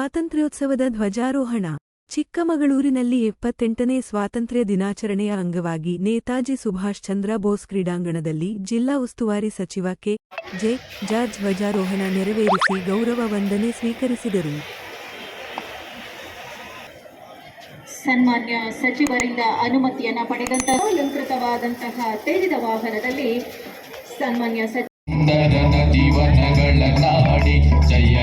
ಸ್ವಾತಂತ್ರ್ಯೋತ್ಸವದ ಧ್ವಜಾರೋಹಣ. ಚಿಕ್ಕಮಗಳೂರಿನಲ್ಲಿ ಎಪ್ಪತ್ತೆಂಟನೇ ಸ್ವಾತಂತ್ರ್ಯ ದಿನಾಚರಣೆಯ ಅಂಗವಾಗಿ ನೇತಾಜಿ ಸುಭಾಷ್ ಚಂದ್ರ ಬೋಸ್ ಕ್ರೀಡಾಂಗಣದಲ್ಲಿ ಜಿಲ್ಲಾ ಉಸ್ತುವಾರಿ ಸಚಿವ ಕೆ. ಜೆ. ಜಾರ್ಜ್ ಧ್ವಜಾರೋಹಣ ನೆರವೇರಿಸಿ ಗೌರವ ವಂದನೆ ಸ್ವೀಕರಿಸಿದರು. ಸನ್ಮಾನ್ಯ ಸಚಿವರಿಂದ ಅನುಮತಿಯನ್ನ ಪಡೆದಂತಹ ಅಲಂಕೃತವಾದಂತಹ ತೆರೆದ ವಾಹನದಲ್ಲಿ ಸನ್ಮಾನ್ಯ ಸಚಿವ ಜಯ.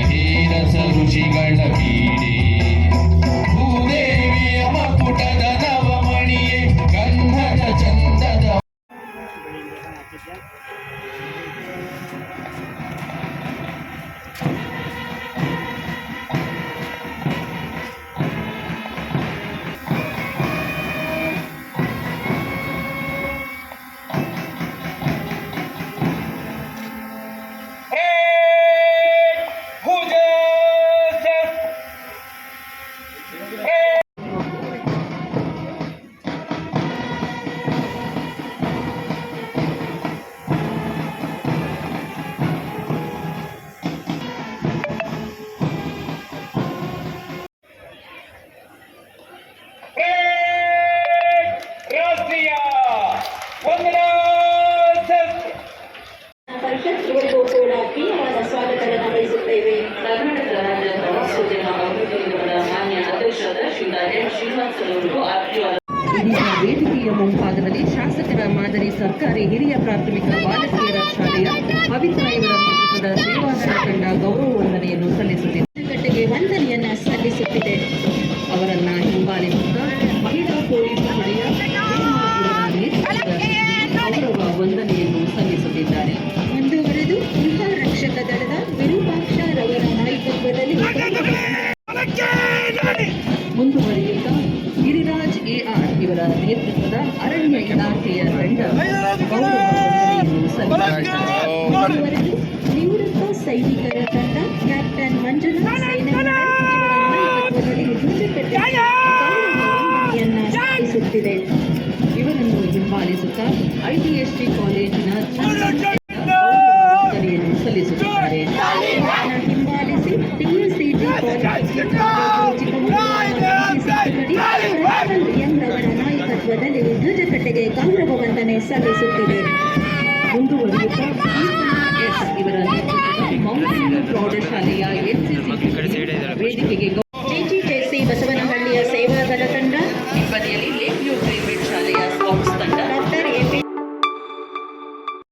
Hey! ವೇದಿಕೆಯ ಮುಂಭಾಗದಲ್ಲಿ ಶಾಸಕರ ಮಾದರಿ ಸರ್ಕಾರಿ ಹಿರಿಯ ಪ್ರಾಥಮಿಕ ಬಾಲಕಿಯರ ಶಾಲೆಯ ಪವಿತ್ರ ಇವರ ತಂಡ ಗೌರವ ವಂದನೆಯನ್ನು ಸಲ್ಲಿಸುತ್ತಿದೆ. ಗಟ್ಟೆಗೆ ವಂದನೆಯನ್ನ ಸಲ್ಲಿಸುತ್ತಿದೆ. ಅವರನ್ನ ಹಿಂಬಾಲಿಸುತ್ತಾ ಮಹಿಳಾ ಪೊಲೀಸ್ ಪಡೆಯ ಗೌರವ ವಂದನೆಯನ್ನು ಸಲ್ಲಿಸುತ್ತಿದ್ದಾರೆ. ಮುಂದುವರೆದು ಗೃಹ ರಕ್ಷಕ ದಳದ ವಿರೂಪಾಕ್ಷರವರ ನಾಯಕತ್ವದಲ್ಲಿ ಎಆರ್ ಇವರ ನೇತೃತ್ವದ ಅರಣ್ಯ ಇಲಾಖೆಯ ತಂಡ ನಿವೃತ್ತ ಸೈನಿಕರ ತಂಡ ಕ್ಯಾಪ್ಟನ್ ಮಂಜುನಾಥ್ ಸೇನಾ ನಾಯಕತ್ವದಲ್ಲಿ ಧ್ವಜಕಟ್ಟೆ ವಂದನೆಯನ್ನ ಸಲ್ಲಿಸುತ್ತಿದೆ ಇವರನ್ನು ಹಿಂಬಾಲಿಸುತ್ತಾ ಐಟಿಎಸ್ಟಿ ಕಾಲೇಜಿನ ಧ್ವಜಕಟ್ಟೆಗೆ ಗೌರವ ವಂದನೆ ಸಲ್ಲಿಸುತ್ತಿದೆ. ಮುಂದುವರಿಯುತ್ತಾ ಇವರ ಮೌಂಟೇನ್ ಪ್ರೌಢಶಾಲೆಯ ಎನ್ಸಿಸಿ